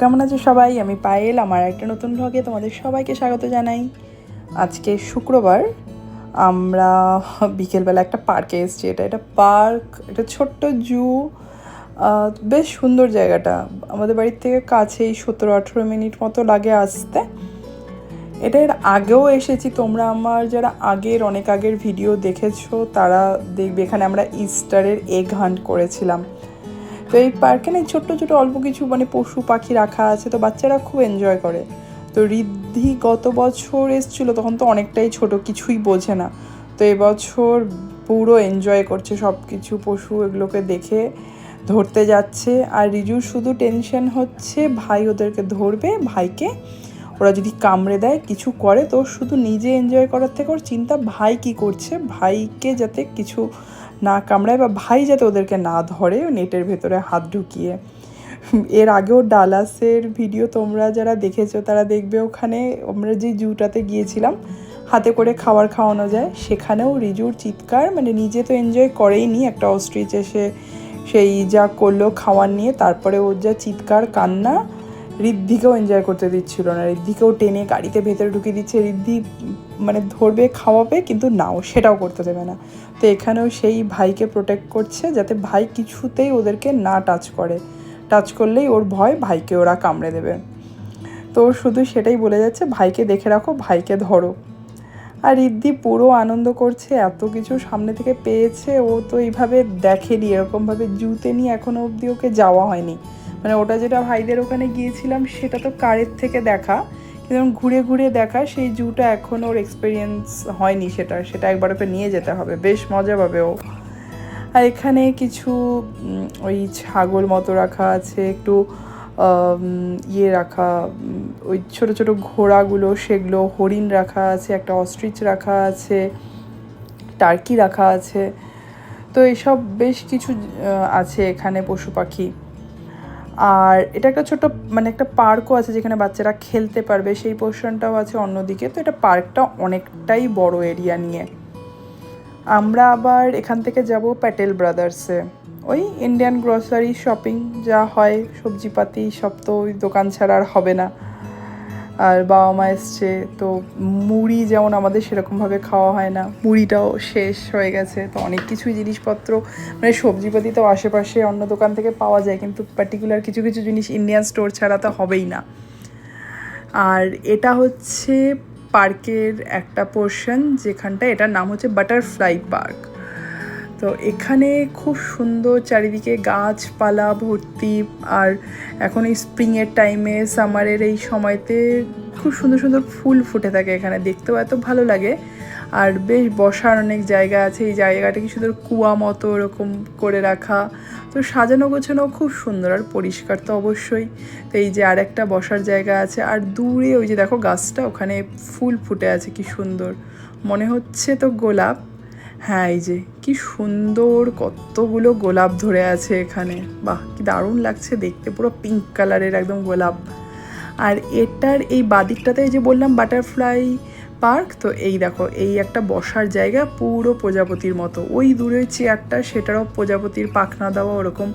কেমন আছো সবাই? আমি পায়েল, আমার একটা নতুন ভ্লগে তোমাদের সবাইকে স্বাগত জানাই। আজকে শুক্রবার, আমরা বিকেলবেলা একটা পার্কে এসেছি। এটা এটা পার্ক, এটা ছোট্ট জু বেশ সুন্দর জায়গাটা। আমাদের বাড়ির থেকে কাছেই সতেরো আঠেরো মিনিট মতো লাগে আসতে। এটা এর আগেও এসেছি। তোমরা আমার যারা আগের, অনেক আগের ভিডিও দেখেছ, তারা দেখবে। এখানে আমরা ইস্টারের এগ হান্ট করেছিলাম। তো এই পার্কে না ছোট্ট ছোট অল্প কিছু মানে পশু পাখি রাখা আছে, তো বাচ্চারা খুব এনজয় করে। তো ঋদ্ধি গত বছর এসছিল, তখন তো অনেকটাই ছোট, কিছুই বোঝে না। তো এবছর পুরো এনজয় করছে সব কিছু পশু এগুলোকে দেখে ধরতে যাচ্ছে। আর রিজুর শুধু টেনশন হচ্ছে ভাই ওদেরকে ধরবে, ভাইকে। ওরা যদি কামড়ে দেয়, কিছু করে, তো শুধু নিজে এনজয় করার থেকে ওর চিন্তা ভাই কি করছে, ভাইকে যাতে কিছু না কামড়ায় বা ভাই যাতে ওদেরকে না ধরে নেটের ভেতরে হাত ঢুকিয়ে। এর আগেও ডালাসের ভিডিও তোমরা যারা দেখেছ, তারা দেখবে ওখানে আমরা যে জুটাতে গিয়েছিলাম, হাতে করে খাবার খাওয়ানো যায়, সেখানেও রিজুর চিৎকার মানে নিজে তো এনজয় করেই নি একটা অস্ট্রিচ এসে সেই যা করল খাওয়ার নিয়ে, তারপরে ওর যা চিৎকার, কান্না, ঋদ্ধিকেও এনজয় করতে দিচ্ছিল না। ঋদ্ধিকেও টেনে গাড়িতে ভেতরে ঢুকিয়ে দিচ্ছে, ঋদ্ধি মানে ধরবে, খাওয়াবে, কিন্তু নাও, সেটাও করতে দেবে না। তো এখানেও সেই ভাইকে প্রোটেক্ট করছে যাতে ভাই কিছুতেই ওদেরকে না টাচ করে। টাচ করলেই ওর ভয় ভাইকে ওরা কামড়ে দেবে। তো শুধু সেটাই বলে যাচ্ছে, ভাইকে দেখে রাখো, ভাইকে ধরো। আর রিদ্ধি পুরো আনন্দ করছে, এত কিছু সামনে থেকে পেয়েছে, ও তো এইভাবে দেখেনি, এরকমভাবে জুতে নিয়ে এখনও অবধি ওকে যাওয়া হয়নি। মানে ওটা যেটা ভাইদের ওখানে গিয়েছিলাম, সেটা তো কারের থেকে দেখা। কিন্তু ঘুরে ঘুরে দেখা, সেই জুটা এখন ওর এক্সপিরিয়েন্স হয়নি সেটা সেটা একবার ওকে নিয়ে যেতে হবে, বেশ মজা পাবে ও। আর এখানে কিছু ওই ছাগল মতো রাখা আছে, একটু ইয়ে রাখা ওই ছোট ছোট ঘোড়াগুলো, সেগুলো হরিণ রাখা আছে, একটা অস্ট্রিচ রাখা আছে টার্কি রাখা আছে। তো এসব বেশ কিছু আছে এখানে পশু পাখি। আর এটা একটা ছোট মানে একটা পার্কও আছে যেখানে বাচ্চারা খেলতে পারবে, সেই পোর্শনটাও আছে অন্যদিকে। তো এটা পার্কটা অনেকটাই বড় এরিয়া নিয়ে। আমরা আবার এখান থেকে যাব প্যাটেল ব্রাদার্সে ওই ইন্ডিয়ান গ্রসারি শপিং যা হয়, সবজিপাতি সব তো ওই দোকান ছাড়া আর হবে না। আর বাবা মা এসছে, তো মুড়ি যেমন আমাদের সেরকমভাবে খাওয়া হয় না, মুড়িটাও শেষ হয়ে গেছে, তো অনেক কিছুই জিনিসপত্র মানে সবজিপাতি তো আশেপাশে অন্য দোকান থেকে পাওয়া যায়, কিন্তু পার্টিকুলার কিছু কিছু জিনিস ইন্ডিয়ান স্টোর ছাড়া তো হবেই না। আর এটা হচ্ছে পার্কের একটা পোর্শন যেখানটা এটার নাম হচ্ছে বাটারফ্লাই পার্ক তো এখানে খুব সুন্দর চারিদিকে গাছপালা ভর্তি আর এখন এই স্প্রিংয়ের টাইমে সামারের এই সময়তে খুব সুন্দর সুন্দর ফুল ফুটে থাকে এখানে। দেখতেও এত ভালো লাগে। আর বেশ বসার অনেক জায়গা আছে। এই জায়গাটা কি সুন্দর কুয়া মতো এরকম করে রাখা। তো সাজানো গোছানো খুব সুন্দর আর পরিষ্কার তো অবশ্যই। তো এই যে আর একটা বসার জায়গা আছে। আর দূরে ওই যে দেখো গাছটা, ওখানে ফুল ফুটে আছে, কি সুন্দর। মনে হচ্ছে তো গোলাপ। হ্যাঁ এই যে, কি সুন্দর কতগুলো গোলাপ ধরে আছে এখানে। বাহ, কি দারুণ লাগছে দেখতে, পুরো পিঙ্ক কালারের একদম গোলাপ। আর এটার এই বাদিকটাতে যে বললাম বাটারফ্লাই পার্ক তো এই দেখো, এই একটা বসার জায়গা পুরো প্রজাপতির মতো। ওই দূরে চেয়ারটা সেটারও প্রজাপতির পাখনা দেওয়া ওরকম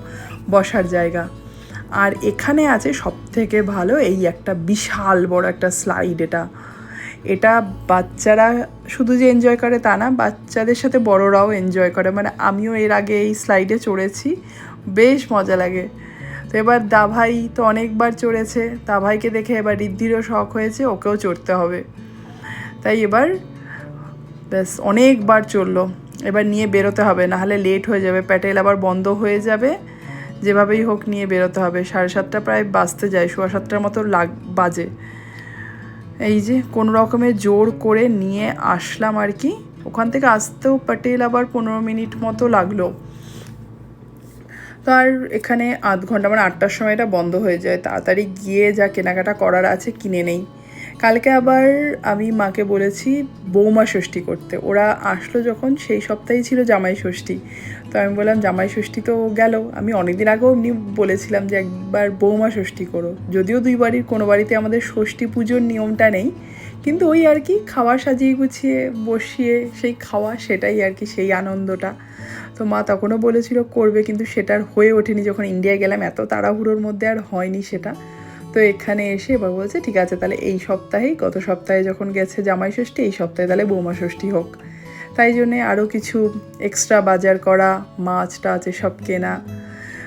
বসার জায়গা। আর এখানে আছে সব থেকে ভালো এই একটা বিশাল বড় একটা স্লাইড এটা। এটা বাচ্চারা শুধু যে এনজয় করে তা না, বাচ্চাদের সাথে বড়রাও এনজয় করে। মানে আমিও এর আগে এই স্লাইডে চড়েছি, বেশ মজা লাগে। তো এবার দাভাই তো অনেকবার চড়েছে, দাভাইকে দেখে এবার রিদ্ধিরও শখ হয়েছে, ওকেও চড়তে হবে। তাই এবার ব্যাস, অনেকবার চলল এবার নিয়ে বেরোতে হবে, নাহলে লেট হয়ে যাবে, প্যাটেল আবার বন্ধ হয়ে যাবে। যেভাবেই হোক নিয়ে বেরোতে হবে। সাড়ে সাতটা প্রায় বাজতে যায়, সোয়া সাতটার মতো লাগ, বাজে। এই যে কোনো রকমে জোর করে নিয়ে আসলাম আর কি। ওখান থেকে আসতেও প্যাটেল আবার পনেরো মিনিট মতো লাগল। তো আর এখানে আধ ঘণ্টা মানে আটটার সময় এটা বন্ধ হয়ে যায়। তাড়াতাড়ি গিয়ে যা কেনাকাটা করার আছে কিনে নেই। কালকে আবার আমি মাকে বলেছি বৌমা ষষ্ঠী করতে। ওরা আসলো যখন, সেই সপ্তাহেই ছিল জামাই ষষ্ঠী। তো আমি বললাম, জামাই ষষ্ঠী তো গেল। আমি অনেকদিন আগেও এমনি বলেছিলাম যে, একবার বৌমা ষষ্ঠী করো। যদিও দুই বাড়ির, কোনো বাড়িতে আমাদের ষষ্ঠী পুজোর নিয়মটা নেই। কিন্তু ওই আর কি, খাওয়া সাজিয়ে গুছিয়ে বসিয়ে সেই খাওয়া, সেটাই আর কি, সেই আনন্দটা। তো মা তখনও বলেছিল, করবে। কিন্তু সেটার হয়ে ওঠেনি। যখন ইন্ডিয়া গেলাম, এত তাড়াহুড়োর মধ্যে আর হয়নি সেটা। তো এখানে এসে এবার বলছে, ঠিক আছে, তাহলে এই সপ্তাহেই, গত সপ্তাহে যখন গেছে জামাই ষষ্ঠী, এই সপ্তাহে তাহলে বৌমা ষষ্ঠী হোক। তাই জন্যে আরও কিছু এক্সট্রা বাজার করা, মাছ টাছ এসব কেনা।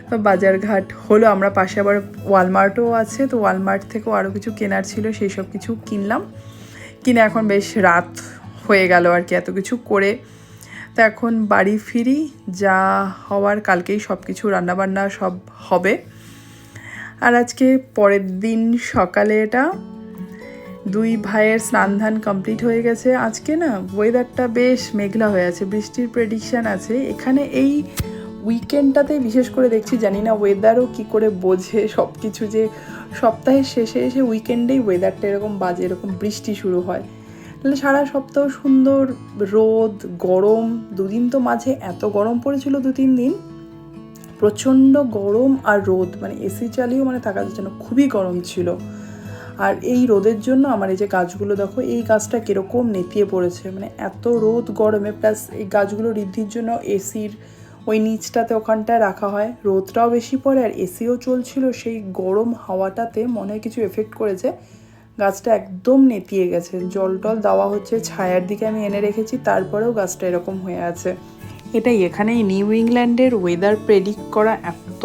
তো বাজার ঘাট হলো, আমরা পাশে আবার ওয়ালমার্টও আছে, তো ওয়ালমার্ট থেকেও আরও কিছু কেনার ছিল, সেই সব কিছু কিনলাম। কিনে এখন বেশ রাত হয়ে গেল আর কি, এত কিছু করে। তো এখন বাড়ি ফিরি, যা হওয়ার কালকেই সব কিছু রান্নাবান্না সব হবে। আর আজকে পরের দিন সকালে এটা দুই ভাইয়ের স্নান ধান কমপ্লিট হয়ে গেছে। আজকে না ওয়েদারটা বেশ মেঘলা হয়ে আছে, বৃষ্টির প্রেডিকশান আছে। এখানে এই উইকেন্ডটাতে বিশেষ করে দেখছি, জানি না ওয়েদারও কি করে বোঝে সব কিছু যে সপ্তাহের শেষে এসে উইকেন্ডেই ওয়েদারটা এরকম বাজে, এরকম বৃষ্টি শুরু হয়। তাহলে সারা সপ্তাহ সুন্দর রোদ, গরম, দুদিন তো মাঝে এত গরম পড়েছিল দু তিন দিন। প্রচণ্ড গরম আর রোদ মানে এসি চালিয়েও মানে থাকা যাচ্ছে না খুবই গরম ছিল। আর এই রোদের জন্য আমার এই যে গাছগুলো দেখো, এই গাছটা কীরকম নেতিয়ে পড়েছে। মানে এত রোদ গরমে প্লাস এই গাছগুলো ঋদ্ধির জন্য এসির ওই নিচটাতে ওখানটায় রাখা হয়। রোদটাও বেশি পড়ে আর এসিও চলছিল। সেই গরম হাওয়াটাতে মনে হয় কিছু এফেক্ট করেছে। গাছটা একদম নেতিয়ে গেছে। জল টল দেওয়া হচ্ছে, ছায়ার দিকে আমি এনে রেখেছি, তারপরেও গাছটা এরকম হয়ে আছে। এটাই এখানে নিউ ইংল্যান্ডের ওয়েদার প্রেডিক্ট করা এত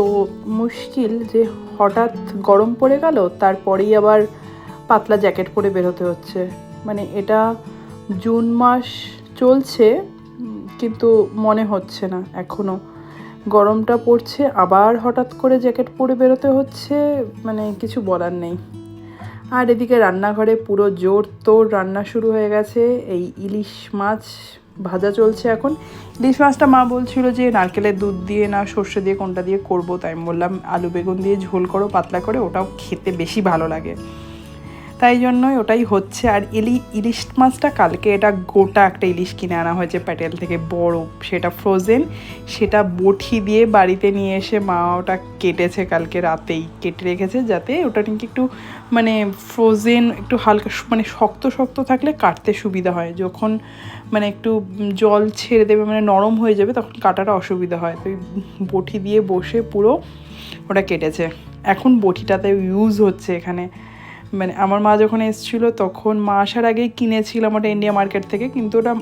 মুশকিল যে হঠাৎ গরম পড়ে গেল, তারপরেই আবার পাতলা জ্যাকেট পরে বেরোতে হচ্ছে। মানে এটা জুন মাস চলছে, কিন্তু মনে হচ্ছে না এখনও গরমটা পড়ছে, আবার হঠাৎ করে জ্যাকেট পরে বেরোতে হচ্ছে মানে কিছু বলার নেই। আর এদিকে রান্নাঘরে পুরো জোর তোর রান্না শুরু হয়ে গেছে, এই ইলিশ মাছ ভাজা চলছে এখন। ইলিশ মাছটা মা বলছিল যে নারকেলের দুধ দিয়ে না সর্ষে দিয়ে কোনটা দিয়ে করব, তাই আমি বললাম আলু বেগুন দিয়ে ঝোল করো, পাতলা করে, ওটাও খেতে বেশি ভালো লাগে। তাই জন্যই ওটাই হচ্ছে। আর ইলি, ইলিশ মাছটা কালকে এটা গোটা একটা ইলিশ কিনে আনা হয়েছে প্যাটেল থেকে। বড়, সেটা ফ্রোজেন সেটা বটি দিয়ে বাড়িতে নিয়ে এসে মা ওটা কেটেছে কালকে রাতেই। কেটে রেখেছে যাতে ওটা নাকি একটু মানে ফ্রোজেন একটু হালকা মানে শক্ত শক্ত থাকলে কাটতে সুবিধা হয়। যখন মানে একটু জল ছেড়ে দেবে মানে নরম হয়ে যাবে, তখন কাটাটা অসুবিধা হয়। তো বটি দিয়ে বসে পুরো ওটা কেটেছে। এখন বটিটাতে ইউজ হচ্ছে এখানে। মানে আমার মা যখন এসেছিল, তখন মা আসার আগেই কিনেছিলাম ওটা ইন্ডিয়া মার্কেট থেকে, কিন্তু ওটা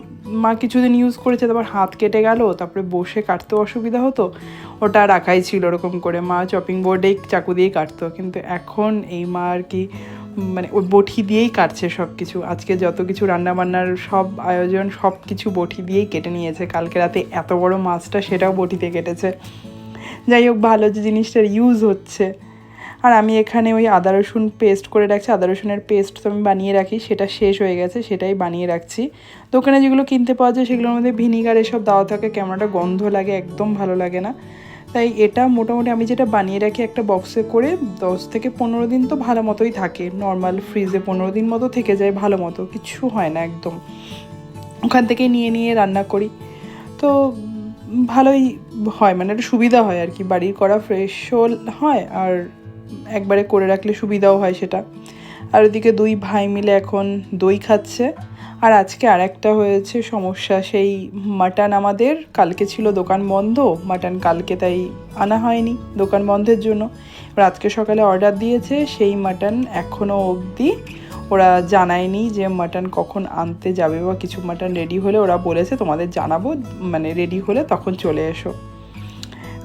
মা কিছুদিন ইউজ করেছে, তারপর হাত কেটে গেল, তারপরে বসে কাটতেও অসুবিধা হতো, ওটা রাখাই ছিল ওরকম করে। মা চপিং বোর্ডেই চাকু দিয়েই কাটতো, কিন্তু এখন এই মা আর কি মানে ওই বটি দিয়েই কাটছে সব কিছু আজকে যত কিছু রান্নাবান্নার সব আয়োজন সব কিছু বটি দিয়েই কেটে নিয়েছে। কালকে রাতে এত বড় মাছটা সেটাও বটিতে কেটেছে। যাই হোক, ভালো যে জিনিসটার ইউজ হচ্ছে। আর আমি এখানে ওই আদা রসুন পেস্ট করে রাখছি। আদা রসুনের পেস্ট তো আমি বানিয়ে রাখি, সেটা শেষ হয়ে গেছে, সেটাই বানিয়ে রাখছি। দোকানে যেগুলো কিনতে পাওয়া যায়, সেগুলোর মধ্যে ভিনিগার এসব দেওয়া থাকে কেমনটা গন্ধ লাগে, একদম ভালো লাগে না। তাই এটা মোটামুটি আমি যেটা বানিয়ে রাখি একটা বক্সে করে, দশ থেকে পনেরো দিন তো ভালো মতোই থাকে। নর্মাল ফ্রিজে পনেরো দিন মতো থেকে যায় ভালো মতো, কিছু হয় না একদম। ওখান থেকে নিয়ে নিয়ে রান্না করি। তো ভালোই হয় মানে একটা সুবিধা হয় আর কি, বাড়ির করা ফ্রেশও হয় আর একবারে করে রাখলে সুবিধাও হয় সেটা। আর ওদিকে দুই ভাই মিলে এখন দই খাচ্ছে। আর আজকে আর একটা হয়েছে সমস্যা, সেই মাটন আমাদের, কালকে ছিল দোকান বন্ধ, মাটন কালকে তাই আনা হয়নি দোকান বন্ধের জন্য। আজকে সকালে অর্ডার দিয়েছে, সেই মাটন এখনও অবধি ওরা জানায়নি যে মাটন কখন আনতে যাবে বা কিছু মাটন রেডি হলে ওরা বলেছে, তোমাদের জানাব মানে রেডি হলে তখন চলে এসো।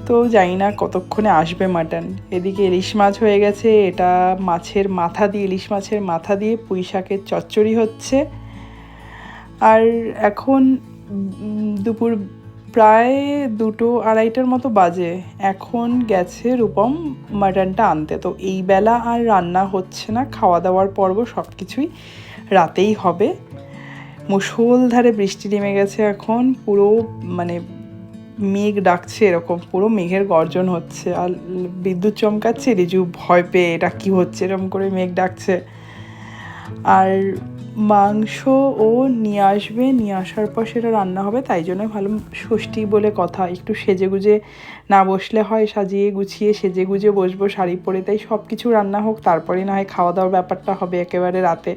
তো জানি না কতক্ষণে আসবে মাটন। এদিকে ইলিশ মাছ হয়ে গেছে, এটা মাছের মাথা দিয়ে, ইলিশ মাছের মাথা দিয়ে পুঁই শাকের চচ্চড়ি হচ্ছে। আর এখন দুপুর প্রায় দুটো আড়াইটার মতো বাজে। এখন গেছে রূপম মাটনটা আনতে। তো এই বেলা আর রান্না হচ্ছে না খাওয়া দাওয়ার পর্ব সব কিছুই রাতেই হবে। মুষলধারে বৃষ্টি নেমে গেছে এখন, পুরো মানে মেঘ ডাকছে এরকম, পুরো মেঘের গর্জন হচ্ছে আর বিদ্যুৎ চমকাচ্ছে, রিজু ভয় পেয়ে এটা কি হচ্ছে, এরকম করে মেঘ ডাকছে। আর মাংস ও নিয়ে আসবে, নিয়ে আসার পর সেটা রান্না হবে, তাই জন্য ভালো ষষ্ঠী বলে কথা। একটু সেজে গুজে না বসলে হয়, সাজিয়ে গুছিয়ে সেজে গুজে বসবো, শাড়ি পরে, তাই সব কিছু রান্না হোক তারপরে না হয় খাওয়া দাওয়ার ব্যাপারটা হবে একেবারে রাতে।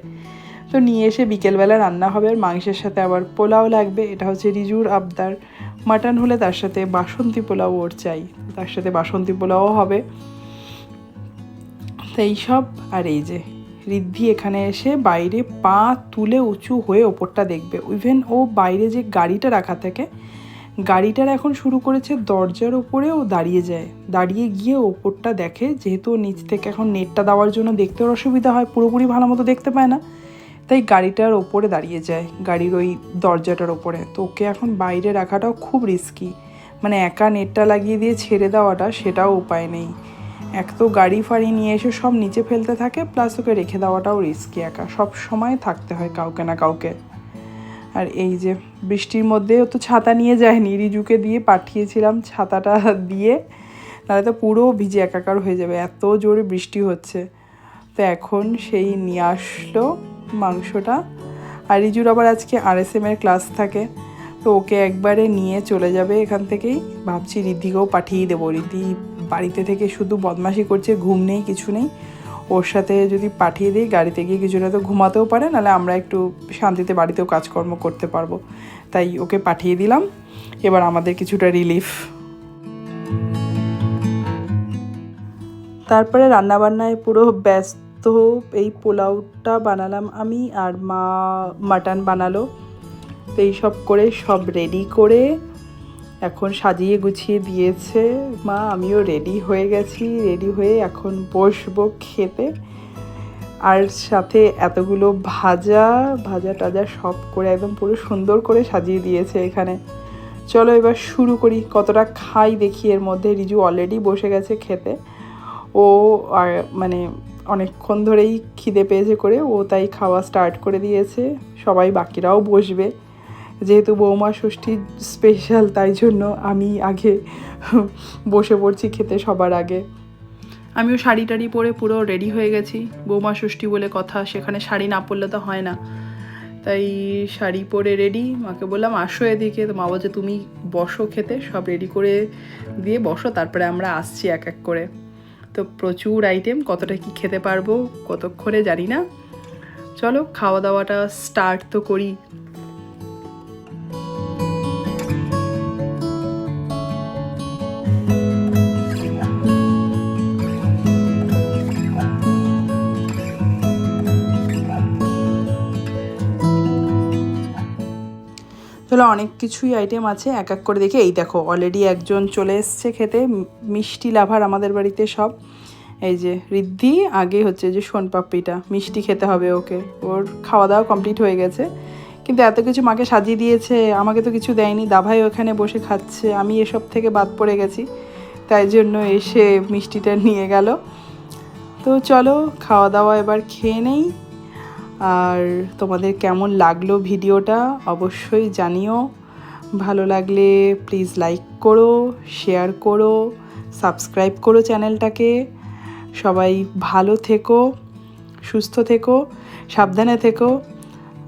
তো নিয়ে এসে বিকেলবেলা রান্না হবে, আর মাংসের সাথে আবার পোলাও লাগবে, এটা হচ্ছে রিজুর আবদার। মাটন হলে তার সাথে বাসন্তী পোলাও ওর চাই। তার সাথে বাসন্তী পোলাও হবে। তো এইসব আর এই যে, ঋদ্ধি এখানে এসে বাইরে পা তুলে উঁচু হয়ে ওপরটা দেখবে। ইভেন ও বাইরে যে গাড়িটা রাখা থাকে গাড়িটার এখন শুরু করেছে দরজার ওপরে ও দাঁড়িয়ে যায়। দাঁড়িয়ে গিয়ে ওপরটা দেখে, যেহেতু নিচ থেকে এখন নেটটা দেওয়ার জন্য দেখতে অসুবিধা হয়, পুরোপুরি ভালো মতো দেখতে পায় না। তাই গাড়িটার ওপরে দাঁড়িয়ে যায়, গাড়ির ওই দরজাটার ওপরে। তো ওকে এখন বাইরে রাখাটাও খুব রিস্কি মানে একা নেটটা লাগিয়ে দিয়ে ছেড়ে দেওয়াটা সেটাও উপায় নেই। এক তো গাড়ি ফাড়ি নিয়ে এসে সব নিচে ফেলতে থাকে প্লাস ওকে রেখে দেওয়াটাও রিস্কি একা। সব সময় থাকতে হয় কাউকে না কাউকে। আর এই যে বৃষ্টির মধ্যে তো ছাতা নিয়ে যায়নি, রিজুকে দিয়ে পাঠিয়েছিলাম ছাতাটা দিয়ে তাহলে তো পুরো ভিজে একাকার হয়ে যাবে, এত জোরে বৃষ্টি হচ্ছে। তো এখন সেই নিয়ে আসলো মাংসটা। আর রিজুর আবার আজকে আর এস এর ক্লাস থাকে। তো ওকে একবারে নিয়ে চলে যাবে এখান থেকেই। ভাবছি রিদ্ধিকেও পাঠিয়ে দেবো। রিদ্ধি বাড়িতে থেকে শুধু বদমাশি করছে, ঘুম নেই, কিছু নেই। ওর সাথে যদি পাঠিয়ে দিই, গাড়িতে গিয়ে কিছুটা তো ঘুমাতেও পারে, নাহলে আমরা একটু শান্তিতে বাড়িতেও কাজকর্ম করতে পারব। তাই ওকে পাঠিয়ে দিলাম। এবার আমাদের কিছুটা রিলিফ তারপরে রান্নাবান্নায় পুরো ব্যস্ত। এই পোলাওটা বানালাম আমি আর মা মাটন বানালো। তো এইসব করে সব রেডি করে এখন সাজিয়ে গুছিয়ে দিয়েছে মা, আমিও রেডি হয়ে গেছি রেডি হয়ে এখন বসবো খেতে। আর সাথে এতগুলো ভাজা ভাজা টাজা সব করে একদম পুরো সুন্দর করে সাজিয়ে দিয়েছে এখানে। চলো এবার শুরু করি, কতটা খাই দেখি এর মধ্যে। রিজু অলরেডি বসে গেছে খেতে। ও আর মানে অনেকক্ষণ ধরেই খিদে পেয়েছে করে, ও তাই খাওয়া স্টার্ট করে দিয়েছে। সবাই বাকিরাও বসবে। যেহেতু বৌমা ষষ্ঠী স্পেশাল তাই জন্য আমি আগে বসে পড়ছি খেতে সবার আগে। আমিও শাড়ি টাড়ি পরে পুরো রেডি হয়ে গেছি। বৌমা ষষ্ঠী বলে কথা, সেখানে শাড়ি না পরলে তো হয় না। তাই শাড়ি পরে রেডি মাকে বললাম, আসো এদিকে। তো মা বলছে, তুমি বসো খেতে। সব রেডি করে দিয়ে বসো, তারপরে আমরা আসছি এক এক করে। তো প্রচুর আইটেম কতটা কি খেতে পারব, কতক্ষণে জানি না। চলো খাওয়া দাওয়াটা স্টার্ট তো করি। অনেক কিছুই আইটেম আছে, এক এক করে দেখে। এই দেখো অলরেডি একজন চলে এসছে খেতে মিষ্টি লাভার আমাদের বাড়িতে সব। এই যে রিদ্ধি আগে হচ্ছে যে সোনপাপড়িটা, মিষ্টি খেতে হবে ওকে। ওর খাওয়া দাওয়া কমপ্লিট হয়ে গেছে। কিন্তু এত কিছু মাকে সাজিয়ে দিয়েছে, আমাকে তো কিছু দেয়নি। দাভাই ওখানে বসে খাচ্ছে, আমি এসব থেকে বাদ পড়ে গেছি। তাই জন্য এসে মিষ্টিটা নিয়ে গেল। তো চলো খাওয়া দাওয়া এবার খেয়ে নেই। আর তোমাদের কেমন লাগল ভিডিওটা অবশ্যই জানিও। ভালো লাগলে প্লিজ লাইক করো শেয়ার করো সাবস্ক্রাইব করো চ্যানেলটাকে। সবাই ভালো থেকো, সুস্থ থেকো, সাবধানে থেকো।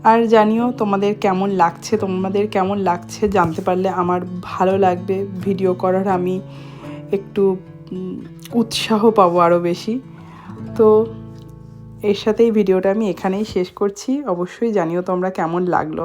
আর জানিও তোমাদের কেমন লাগছে, তোমাদের কেমন লাগছে জানতে পারলে আমার ভালো লাগবে। ভিডিও করার আমি একটু উৎসাহ পাবো আরও বেশি। তো এর সাথেই ভিডিওটা আমি এখানেই শেষ করছি। অবশ্যই জানিও তোমরা কেমন লাগল।